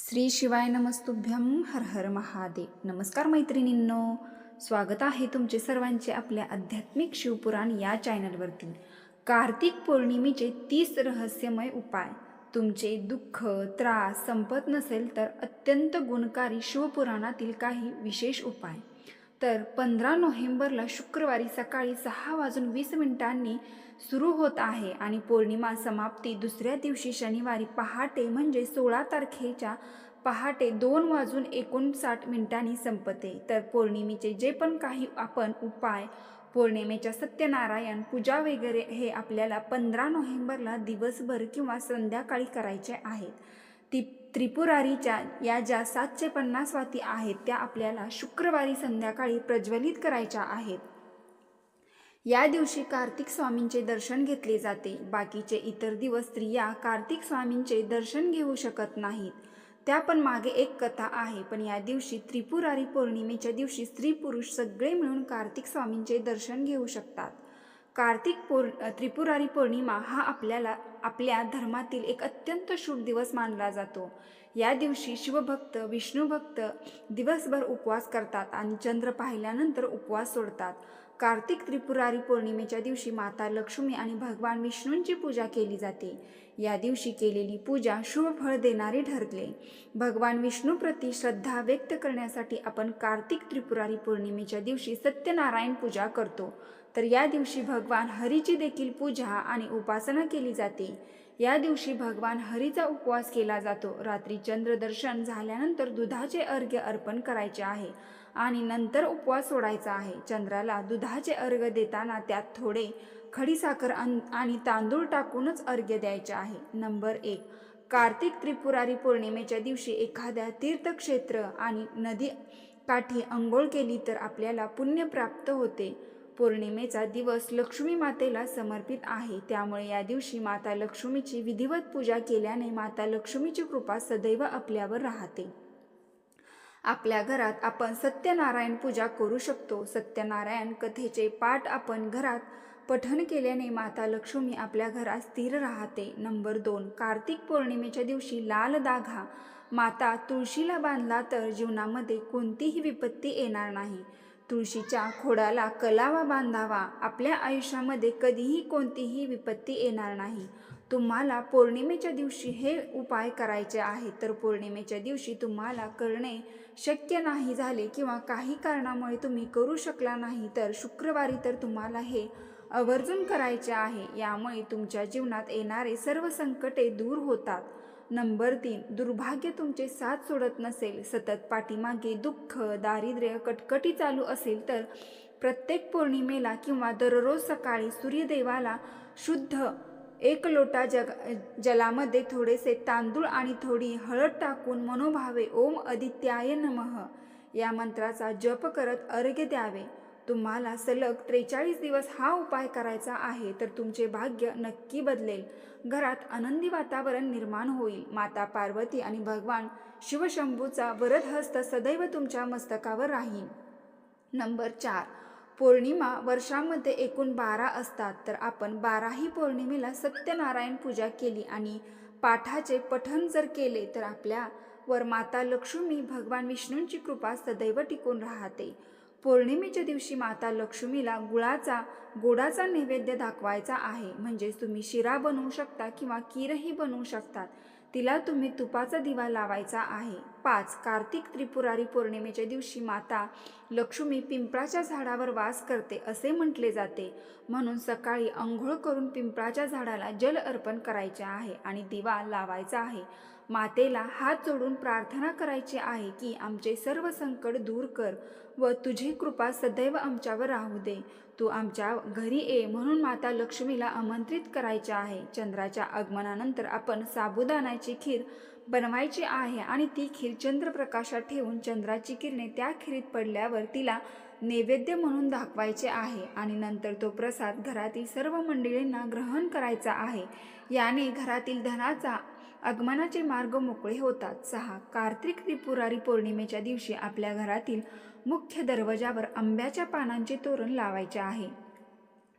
श्री शिवाय नमस्तुभ्यं हर हर महादेव. नमस्कार मैत्रिणींनो. स्वागत आहे तुमचे सर्वांचे आपल्या आध्यात्मिक शिवपुराण या चॅनलवरती. कार्तिक पौर्णिमेचे तीस रहस्यमय उपाय. तुमचे दुःख त्रास संपत नसेल तर अत्यंत गुणकारी शिवपुराणातील काही विशेष उपाय. तर पंधरा नोव्हेंबरला शुक्रवारी सकाळी सहा वाजून वीस मिनिटांनी सुरू होत आहे आणि पौर्णिमा समाप्ती दुसऱ्या दिवशी शनिवारी पहाटे म्हणजे सोळा तारखेच्या पहाटे दोन वाजून एकोणसाठ मिनिटांनी संपते. तर पौर्णिमेचे जे पण काही आपण उपाय पौर्णिमेच्या सत्यनारायण पूजा वगैरे हे आपल्याला पंधरा नोव्हेंबरला दिवसभर किंवा संध्याकाळी करायचे आहेत. ती त्रिपुरारीच्या या ज्या सातशे पन्नास वाती आहेत त्या आपल्याला शुक्रवारी संध्याकाळी प्रज्वलित करायच्या आहेत. या दिवशी कार्तिक स्वामींचे दर्शन घेतले जाते. बाकीचे इतर दिवस स्त्रिया कार्तिक स्वामींचे दर्शन घेऊ शकत नाहीत. त्या पण मागे एक कथा आहे. पण या दिवशी त्रिपुरारी पौर्णिमेच्या दिवशी स्त्री पुरुष सगळे मिळून कार्तिक स्वामींचे दर्शन घेऊ शकतात. कार्तिक पौर त्रिपुरारी पौर्णिमा हा आपल्याला आपल्या धर्मातील एक अत्यंत शुभ दिवस मानला जातो. या दिवशी शिवभक्त विष्णूभक्त दिवसभर उपवास करतात आणि चंद्र पाहिल्यानंतर उपवास सोडतात. कार्तिक त्रिपुरारी पौर्णिमेच्या दिवशी माता लक्ष्मी आणि भगवान विष्णूंची पूजा केली जाते. या दिवशी केलेली पूजा शुभ फळ देणारी ठरले भगवान विष्णूप्रती श्रद्धा व्यक्त करण्यासाठी आपण कार्तिक त्रिपुरारी पौर्णिमेच्या दिवशी सत्यनारायण पूजा करतो. तर या दिवशी भगवान हरीची देखील पूजा आणि उपासना केली जाते. या दिवशी भगवान हरीचा उपवास केला जातो. रात्री चंद्रदर्शन झाल्यानंतर दुधाचे अर्घ्य अर्पण करायचे आहे आणि नंतर उपवास सोडायचा आहे. चंद्राला दुधाचे अर्घ्य देताना त्यात थोडे खडीसाखर आणि तांदूळ टाकूनच अर्घ्य द्यायचे आहे. नंबर एक कार्तिक त्रिपुरारी पौर्णिमेच्या दिवशी एखाद्या तीर्थक्षेत्र आणि नदी काठी अंघोळ केली तर आपल्याला पुण्य प्राप्त होते. पौर्णिमेचा दिवस लक्ष्मी मातेला समर्पित आहे. त्यामुळे या दिवशी माता लक्ष्मीची विधिवत पूजा केल्याने माता लक्ष्मीची कृपा सदैव आपल्यावर राहते. आपल्या घरात आपण सत्यनारायण पूजा करू शकतो. सत्यनारायण कथेचे पाठ आपण घरात पठण केल्याने माता लक्ष्मी आपल्या घरात स्थिर राहते. नंबर दोन कार्तिक पौर्णिमेच्या दिवशी लाल दाघा माता तुळशीला बांधला तर जीवनामध्ये कोणतीही विपत्ती येणार नाही. तुळशीच्या खोडाला कलावा बांधावा आपल्या आयुष्यामध्ये कधीही कोणतीही विपत्ती येणार नाही. तुम्हाला पौर्णिमेच्या दिवशी हे उपाय करायचे आहे तर पौर्णिमेच्या दिवशी तुम्हाला करणे शक्य नाही झाले किंवा काही कारणामुळे तुम्ही करू शकला नाही तर शुक्रवारी तर तुम्हाला हे आवर्जून करायचे आहे. यामुळे तुमच्या जीवनात येणारे सर्व संकटे दूर होतात. नंबर तीन दुर्भाग्य तुमचे साथ सोडत नसेल सतत पाठीमागे दुःख दारिद्र्य कटकटी चालू असेल तर प्रत्येक पौर्णिमेला किंवा दररोज सकाळी सूर्यदेवाला शुद्ध एक लोटा जग जलामध्ये थोडेसे तांदूळ आणि थोडी हळद टाकून मनोभावे ओम आदित्याय नमः या मंत्राचा जप करत अर्घ्य द्यावे. तुम्हाला सलग त्रेचाळीस दिवस हा उपाय करायचा आहे तर तुमचे भाग्य नक्की बदलेल. घरात आनंदी वातावरण निर्माण होईल. माता पार्वती आणि भगवान शिवशंभूचा वरदहस्त सदैव तुमच्या मस्तकावर राहील. नंबर चार. पौर्णिमा वर्षामध्ये एकूण बारा असतात. तर आपण बाराही पौर्णिमेला सत्यनारायण पूजा केली आणि पाठाचे पठण जर केले तर आपल्यावर माता लक्ष्मी भगवान विष्णूंची कृपा सदैव टिकून राहते. पौर्णिमेच्या दिवशी माता लक्ष्मीला गुळाचा गोडाचा नैवेद्य दाखवायचा आहे. म्हणजेच तुम्ही शिरा बनवू शकता किंवा खीरही बनवू शकतात. तिला तुम्ही तुपाचा दिवा लावायचा आहे. पाच कार्तिक त्रिपुरारी पौर्णिमेच्या दिवशी माता लक्ष्मी पिंपळाच्या झाडावर वास करते असे म्हटले जाते. म्हणून सकाळी आंघोळ करून पिंपळाच्या झाडाला जल अर्पण करायचे आहे आणि दिवा लावायचा आहे. मातेला हात जोडून प्रार्थना करायची आहे की आमचे सर्व संकट दूर कर. व तुझी कृपा सदैव आमच्यावर राहू दे. तू आमच्या घरी ये म्हणून माता लक्ष्मीला आमंत्रित करायचे आहे. चंद्राच्या आगमनानंतर आपण साबुदाण्याची खीर बनवायची आहे आणि ती खीर चंद्रप्रकाशात ठेवून चंद्राची किरणे त्या खीरीत पडल्यावर तिला नैवेद्य म्हणून दाखवायचे आहे आणि नंतर तो प्रसाद घरातील सर्व मंडळींना ग्रहण करायचा आहे. याने घरातील धनाचा आगमनाचे मार्ग मोकळे होतात. सहा कार्तिक त्रिपुरारी पौर्णिमेच्या दिवशी आपल्या घरातील मुख्य दरवाजावर आंब्याच्या पानांचे तोरण लावायचे आहे.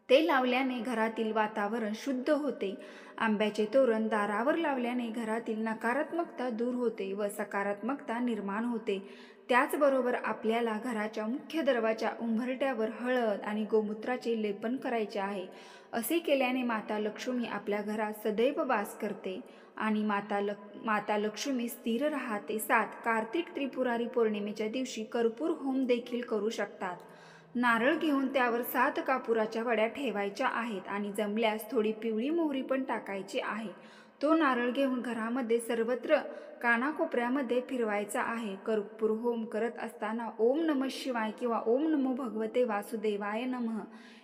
ते लावल्याने घरातील वातावरण शुद्ध होते. आंब्याचे तोरण दारावर लावल्याने घरातील नकारात्मकता दूर होते व सकारात्मकता निर्माण होते. त्याचबरोबर आपल्याला घराच्या मुख्य दरवाजा उंबरट्यावर हळद आणि गोमूत्राचे लेपन करायचे आहे. असे केल्याने माता लक्ष्मी आपल्या घरात सदैव वास करते. आणि माता लक माता लक्ष्मी स्थिर राहते. सात कार्तिक त्रिपुरारी पौर्णिमेच्या दिवशी कर्पूर होम देखील करू शकतात. नारळ घेऊन त्यावर सात कापुराच्या वड्या ठेवायच्या आहेत आणि जमल्यास थोडी पिवळी मोहरी पण टाकायची आहे. तो नारळ घेऊन घरामध्ये सर्वत्र कानाकोपऱ्यामध्ये फिरवायचा आहे. कर्पूर होम करत असताना ओम नम शिवाय किंवा ओम नमो भगवते वासुदेवाय नमः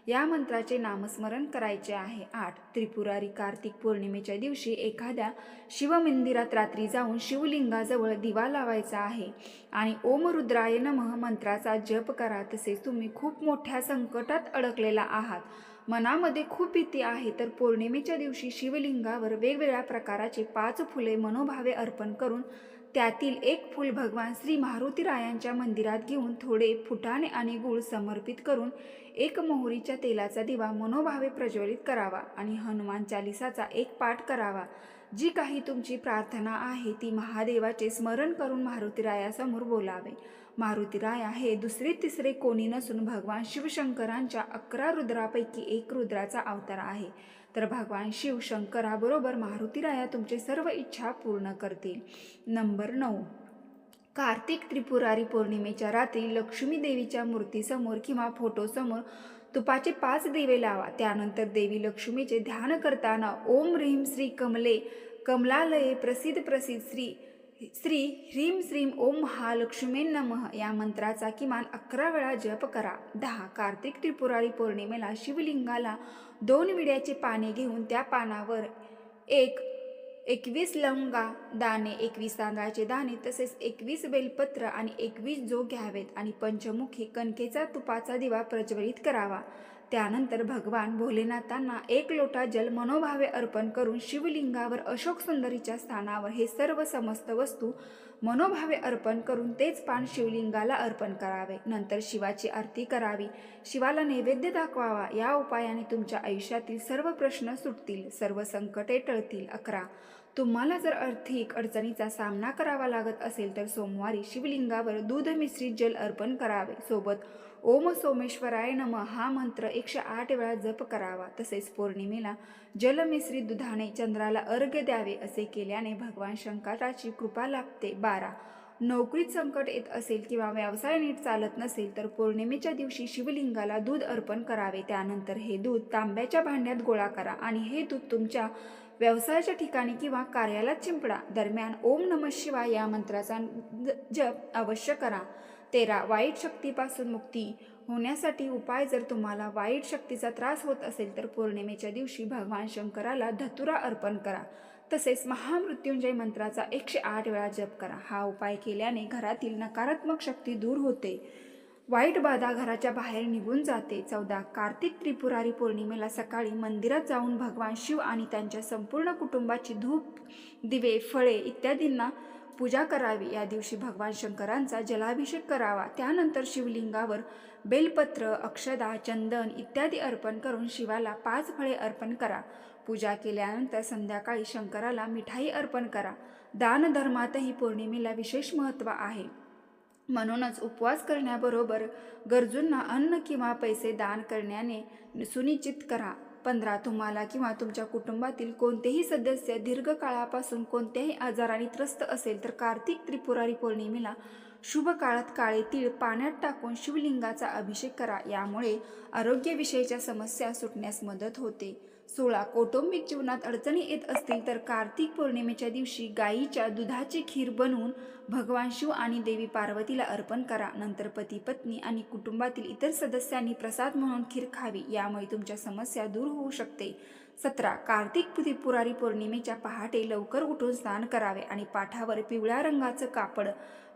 या मंत्राचे नामस्मरण करायचे आहे. आठ. त्रिपुरारी कार्तिक पौर्णिमेच्या दिवशी एखाद्या शिवमंदिरात रात्री जाऊन शिवलिंगाजवळ दिवा लावायचा आहे आणि ओम रुद्राय नमः मंत्राचा जप करा. तसेच तुम्ही खूप मोठ्या संकटात अडकलेला आहात. मनामध्ये खूप भीती आहे. तर पौर्णिमेच्या दिवशी शिवलिंगावर वेगवेगळ्या प्रकाराचे पाच फुले मनोभावे अर्पण करून त्यातील एक फूल भगवान श्री मारुतीरायांच्या मंदिरात घेऊन थोडे फुटाणे आणि गुळ समर्पित करून एक मोहरीच्या तेलाचा दिवा मनोभावे प्रज्वलित करावा आणि हनुमान चालिसाचा एक पाठ करावा. जी काही तुमची प्रार्थना आहे ती महादेवाचे स्मरण करून मारुतीरायासमोर बोलावे. मारुतीराया हे दुसरे तिसरे कोणी नसून भगवान शिवशंकरांच्या अकरा रुद्रापैकी एक रुद्राचा अवतार आहे. तर भगवान शिव शंकराबरोबर मारुतीराया तुमचे सर्व इच्छा पूर्ण करतील. नंबर नऊ. कार्तिक त्रिपुरारी पौर्णिमेच्या रात्री लक्ष्मी देवीच्या मूर्तीसमोर किंवा फोटोसमोर तुपाचे पाच दिवे लावा. त्यानंतर देवी लक्ष्मीचे ध्यान करताना ओम ह्रीम श्री कमले कमलालये प्रसिद्ध प्रसिद्ध श्री श्री ह्रीम श्रीम ओम महालक्ष्मी नमः. या मंत्राचा किमान अकरा वेळा जप करा. दहा कार्तिक त्रिपुरारी पौर्णिमेला शिवलिंगाला दोन विड्याचे पाने घेऊन त्या पानावर एक एकवीस लवंगा दाणे एकवीस तांदळाचे दाणे तसेच एकवीस बेलपत्र आणि एकवीस जो घ्यावेत आणि पंचमुखी कणकेचा तुपाचा दिवा प्रज्वलित करावा. त्यानंतर भगवान भोलेनाथांना एक लोटा जल मनोभावे अर्पण करून शिवलिंगावर अशोक सुंदरीच्या स्थानावर हे सर्व समस्त वस्तू मनोभावे अर्पण करून तेच पान शिवलिंगाला अर्पण करावे. नंतर शिवाची आरती करावी. शिवाला नैवेद्य दाखवावा. या उपायाने तुमच्या आयुष्यातील सर्व प्रश्न सुटतील. सर्व संकटे टळतील. अकरा. तुम्हाला जर आर्थिक अडचणीचा सामना करावा लागत असेल तर सोमवारी शिवलिंगावर दूध मिश्रित जल अर्पण करावे. सोबत ओम सोमेश्वराय नम हा मंत्र एकशे आठ वेळा जप करावा. तसेच पौर्णिमेला जलमिश्रित दुधाने चंद्राला अर्घ्य द्यावे असे केल्याने भगवान शंकराची कृपा लाभते. बारा. नोकरीत संकट येत असेल किंवा व्यवसाय नीट चालत नसेल तर पौर्णिमेच्या दिवशी शिवलिंगाला दूध अर्पण करावे. त्यानंतर हे दूध तांब्याच्या भांड्यात गोळा करा आणि हे दूध तुमच्या व्यवसायाच्या ठिकाणी किंवा कार्यालयात चिंपडा. दरम्यान ओम नम शिवाय या मंत्राचा जप अवश्य करा. तेरा. वाईट शक्तीपासून मुक्ती होण्यासाठी उपाय जर तुम्हाला वाईट शक्तीचा त्रास होत असेल तर पौर्णिमेच्या दिवशी भगवान शंकराला धतुरा अर्पण करा. तसेच महामृत्युंजय मंत्राचा एकशे आठ वेळा जप करा. हा उपाय केल्याने घरातील नकारात्मक शक्ती दूर होते. वाईट बाधा घराच्या बाहेर निघून जाते. चौदा कार्तिक त्रिपुरारी पौर्णिमेला सकाळी मंदिरात जाऊन भगवान शिव आणि त्यांच्या संपूर्ण कुटुंबाची धूप दिवे फळे इत्यादींना पूजा करावी. या दिवशी भगवान शंकरांचा जलाभिषेक करावा. त्यानंतर शिवलिंगावर बेलपत्र अक्षदा चंदन इत्यादी अर्पण करून शिवाला पाच फळे अर्पण करा. पूजा केल्यानंतर संध्याकाळी शंकराला मिठाई अर्पण करा. दानधर्मातही पौर्णिमेला विशेष महत्त्व आहे. म्हणूनच उपवास करण्याबरोबर गरजूंना अन्न किंवा पैसे दान करण्याने सुनिश्चित करा. पंधरा तुम्हाला किंवा तुमच्या कुटुंबातील कोणतेही सदस्य दीर्घकाळापासून कोणत्याही आजाराने त्रस्त असेल तर कार्तिक त्रिपुरारी पौर्णिमेला शुभ काळात काळे तीळ पाण्यात टाकून शिवलिंगाचा अभिषेक करा. यामुळे आरोग्यविषयीच्या समस्या सुटण्यास मदत होते. सोळा कौटुंबिक जीवनात अडचणी येत असतील तर कार्तिक पौर्णिमेच्या दिवशी गायीच्या दुधाची खीर बनवून भगवान शिव आणि देवी पार्वतीला अर्पण करा. नंतर पती पत्नी आणि कुटुंबातील इतर सदस्यांनी प्रसाद म्हणून खीर खावी. यामुळे तुमच्या समस्या दूर होऊ शकते. सतरा कार्तिक पुरारी पौर्णिमेच्या पहाटे लवकर उठून स्नान करावे आणि पाठावर पिवळ्या रंगाचं कापड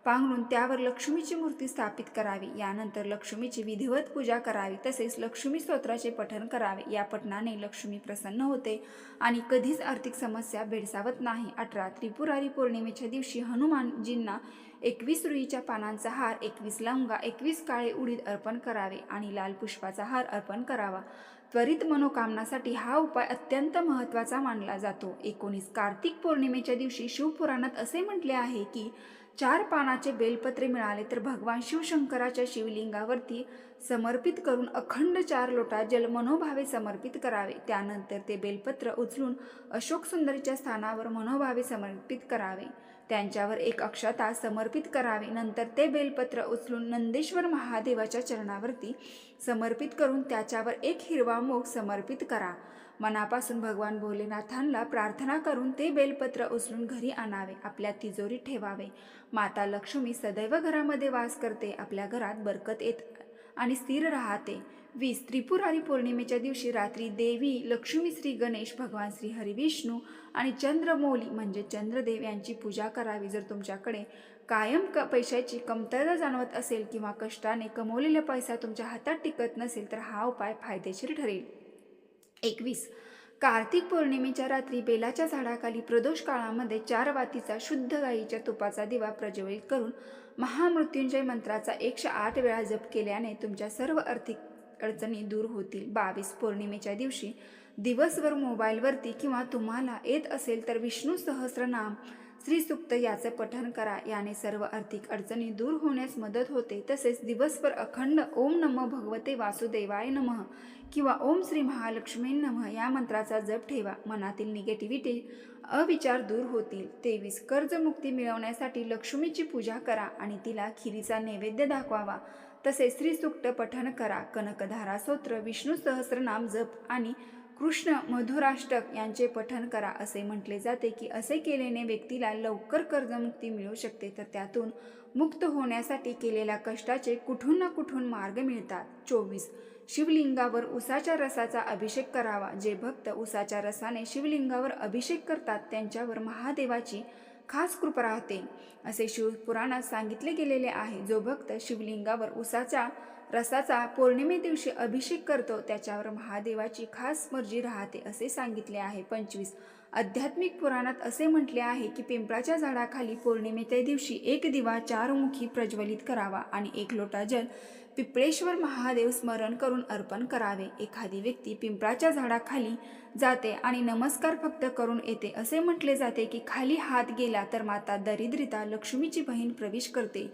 पांघरून त्यावर लक्ष्मीची मूर्ती स्थापित करावी. यानंतर लक्ष्मीची विधिवत पूजा करावी तसेच लक्ष्मी स्तोत्राचे पठण करावे. या पठणाने लक्ष्मी प्रसन्न होते आणि कधीच आर्थिक समस्या भेडसावत नाही. अठरा त्रिपुरारी पौर्णिमेच्या दिवशी हनुमानजींना एकवीस रुईच्या पानांचा हार एकवीस लवंगा एकवीस काळे उडीद अर्पण करावे आणि लाल पुष्पाचा हार अर्पण करावा. त्वरित मनोकामनासाठी हा उपाय अत्यंत महत्त्वाचा मानला जातो. एकोणीस कार्तिक पौर्णिमेच्या दिवशी शिवपुराणात असे म्हटले आहे की चार पानाचे बेलपत्रे मिळाले तर भगवान शिवशंकराच्या शिवलिंगावरती समर्पित करून अखंड चार लोटा जल मनोभावे समर्पित करावे. त्यानंतर ते बेलपत्र उचलून अशोक सुंदरीच्या स्थानावर मनोभावे समर्पित करावे. त्यांच्यावर एक अक्षता समर्पित करावे. नंतर ते बेलपत्र उचलून नंदेश्वर महादेवाच्या चरणावरती समर्पित करून त्याच्यावर एक हिरवा मोग समर्पित करा. मनापासून भगवान भोलेनाथांना प्रार्थना करून ते बेलपत्र उचलून घरी आणावे आपल्या तिजोरीत ठेवावे. माता लक्ष्मी सदैव घरामध्ये वास करते आपल्या घरात बरकत येत आणि स्थिर राहते. वीस त्रिपुरारी पौर्णिमेच्या दिवशी रात्री देवी लक्ष्मी श्री गणेश भगवान श्री हरिविष्णू आणि चंद्रमौली म्हणजे चंद्रदेव यांची पूजा करावी. जर तुमच्याकडे कायम क पैशाची कमतरता जाणवत असेल किंवा कष्टाने कमवलेला पैसा तुमच्या हातात टिकत नसेल तर हा उपाय फायदेशीर ठरेल. एकवीस. कार्तिक पौर्णिमेच्या रात्री बेलाच्या झाडाखाली प्रदोष काळामध्ये चार वातीचा शुद्ध गाईच्या तुपाचा दिवा प्रज्वलित करून महामृत्युंजय मंत्राचा एकशे आठ वेळा जप केल्याने तुमच्या सर्व आर्थिक अडचणी दूर होतील. बावीस पौर्णिमेच्या दिवशी दिवसभर मोबाईलवरती किंवा तुम्हाला येत असेल तर विष्णू सहस्रनाम श्रीसुक्त याचं पठन करा. याने सर्व आर्थिक अडचणी दूर होण्यास मदत होते. तसेच दिवसभर अखंड ओम नम भगवते वासुदेवाय नमः किंवा ओम श्री महालक्ष्मी नमः या मंत्राचा जप ठेवा. मनातील निगेटिव्हिटी अविचार दूर होतील. तेवीस कर्जमुक्ती मिळवण्यासाठी लक्ष्मीची पूजा करा आणि तिला खिरीचा नैवेद्य दाखवावा. तसेच श्रीसुक्त पठन करा. कनकधारा स्तोत्र विष्णू सहस्रनाम जप आणि कृष्ण मधुराष्टक यांचे पठन करा असे म्हटले जाते की असे केल्याने व्यक्तीला लवकर कर्जमुक्ती मिळू शकते. तर त्यातून मुक्त होण्यासाठी केलेल्या कष्टाचे कुठून ना कुठून मार्ग मिळतात. चोवीस. शिवलिंगावर उसाच्या रसाचा अभिषेक करावा. जे भक्त उसाच्या रसाने शिवलिंगावर अभिषेक करतात त्यांच्यावर महादेवाची खास कृपा राहते. असे शिवपुराणात सांगितले गेलेले आहे. जो भक्त शिवलिंगावर उसाचा रसाचा पौर्णिमे दिवशी अभिषेक करतो त्याच्यावर महादेवाची खास मर्जी राहते असे सांगितले आहे पंचवीस. आध्यात्मिक पुराणात असे म्हटले आहे की पिंपळाच्या झाडाखाली पौर्णिमेच्या दिवशी एक दिवा चारमुखी प्रज्वलित करावा आणि एक लोटा जल पिंपळेश्वर महादेव स्मरण करून अर्पण करावे. एखादी व्यक्ती पिंपळाच्या झाडाखाली जाते आणि नमस्कार फक्त करून येते. असे म्हटले जाते की खाली हात गेला तर माता दरिद्रिता लक्ष्मीची बहीण प्रवेश करते.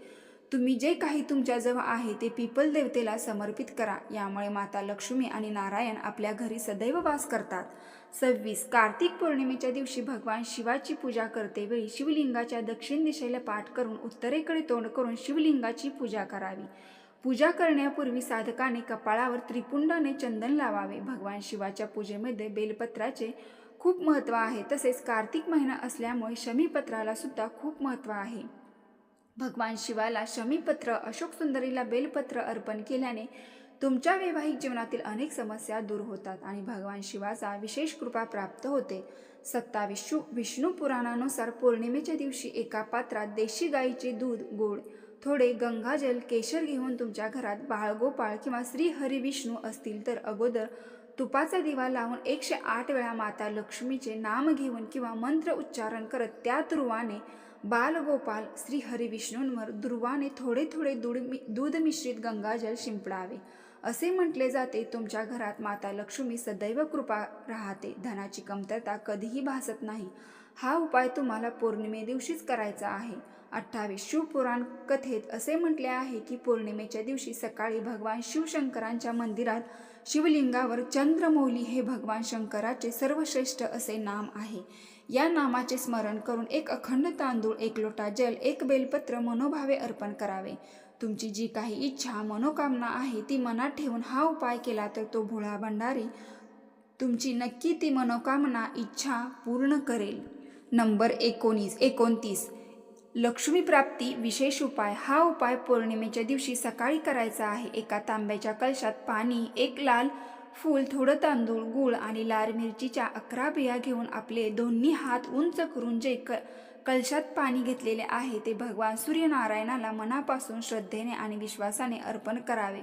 तुम्ही जे काही तुमच्याजवळ आहे ते पिपल देवतेला समर्पित करा. यामुळे माता लक्ष्मी आणि नारायण आपल्या घरी सदैव वास करतात. सव्वीस कार्तिक पौर्णिमेच्या दिवशी भगवान शिवाची पूजा करतेवेळी शिवलिंगाच्या दक्षिण दिशेला पाठ करून उत्तरेकडे तोंड करून शिवलिंगाची पूजा करावी. पूजा करण्यापूर्वी साधकाने कपाळावर त्रिपुंडाने चंदन लावावे. भगवान शिवाच्या पूजेमध्ये बेलपत्राचे खूप महत्त्व आहे. तसेच कार्तिक महिना असल्यामुळे शमीपत्राला सुद्धा खूप महत्त्व आहे. भगवान शिवाला शमीपत्र अशोक सुंदरीला बेलपत्र अर्पण केल्याने तुमच्या वैवाहिक जीवनातील अनेक समस्या दूर होतात आणि भगवान शिवाचा विशेष कृपा प्राप्त होते. सत्तावीस विष्णू पुराणानुसार पौर्णिमेच्या दिवशी एका पात्रात देशी गाईचे दूध गोड थोडे गंगाजल केशर घेऊन तुमच्या घरात बाळगोपाळ किंवा श्री हरी विष्णू असतील तर अगोदर तुपाचा दिवा लावून एकशे आठ वेळा माता लक्ष्मीचे नाम घेऊन किंवा मंत्र उच्चारण करत त्या दुर्वाने बालगोपाल श्री हरिविष्णूंवर दुर्वाने थोडे थोडे दूध मि दूध मिश्रित गंगाजल शिंपडावे. असे म्हटले जाते तुमच्या घरात माता लक्ष्मी सदैव कृपा राहते धनाची कमतरता कधीही भासत नाही. हा उपाय तुम्हाला पौर्णिमे दिवशीच करायचा आहे. अठ्ठावीस शिवपुराण कथेत असे म्हटले आहे की पौर्णिमेच्या दिवशी सकाळी भगवान शिवशंकरांच्या मंदिरात शिवलिंगावर चंद्रमौली हे भगवान शंकराचे सर्वश्रेष्ठ असे नाम आहे. या नामाचे स्मरण करून एक अखंड तांदूळ एक लोटा जल एक बेलपत्र मनोभावे अर्पण करावे. तुमची जी काही इच्छा मनोकामना आहे ती मनात ठेवून हा उपाय केला तर तो भोळा भंडारी. तुमची नक्की ती मनोकामना इच्छा पूर्ण करेल. नंबर एकोणीस एकोणतीस. लक्ष्मी प्राप्ती विशेष उपाय. हा उपाय पौर्णिमेच्या दिवशी सकाळी करायचा आहे. एका तांब्याच्या कलशात पाणी एक लाल फूल थोडं तांदूळ गूळ आणि लाल मिरचीच्या अकरा बिया घेऊन आपले दोन्ही हात उंच करून जे क कलशात पाणी घेतलेले आहे ते भगवान सूर्यनारायणाला मनापासून श्रद्धेने आणि विश्वासाने अर्पण करावे.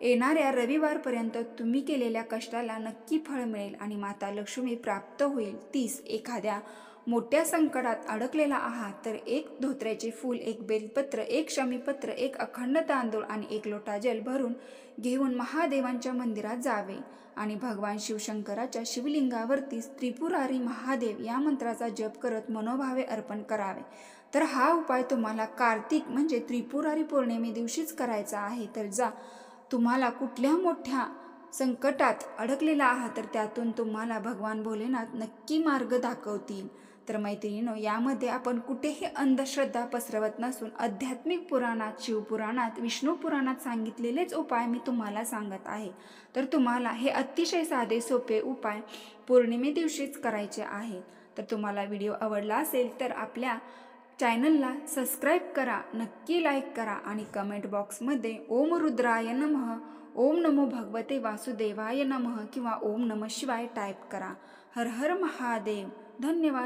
येणाऱ्या रविवारपर्यंत तुम्ही केलेल्या कष्टाला नक्की फळ मिळेल आणि माता लक्ष्मी प्राप्त होईल. तीस एखाद्या मोठ्या संकटात अडकलेला आहात तर एक धोत्र्याचे फूल एक बेलपत्र एक शमीपत्र एक अखंड तांदूळ आणि एक लोटा जल भरून घेऊन महादेवांच्या मंदिरात जावे आणि भगवान शिवशंकराच्या शिवलिंगावरती त्रिपुरारी महादेव या मंत्राचा जप करत मनोभावे अर्पण करावे. तर हा उपाय तुम्हाला कार्तिक म्हणजे त्रिपुरारी पौर्णिमे दिवशीच करायचा आहे तर जा. तुम्हाला कुठल्या मोठ्या संकटात अडकलेला आहात तर त्यातून तुम्हाला भगवान भोलेनाथ नक्की मार्ग दाखवतील. तर मैत्रिणीनो यामध्ये आपण कुठेही अंधश्रद्धा पसरवत नसून आध्यात्मिक पुराणात शिवपुराणात विष्णू पुराणात सांगितलेलेच उपाय मी तुम्हाला सांगत आहे. तर तुम्हाला हे अतिशय साधे सोपे उपाय पौर्णिमे दिवशीच करायचे आहेत. तर तुम्हाला व्हिडिओ आवडला असेल तर आपल्या चॅनलला सबस्क्राईब करा नक्की लाईक करा आणि कमेंट बॉक्समध्ये ओम रुद्राय नमः ओम नमो भगवते वासुदेवाय नमः किंवा ओम नमः शिवाय टाईप करा. हर हर महादेव. धन्यवाद.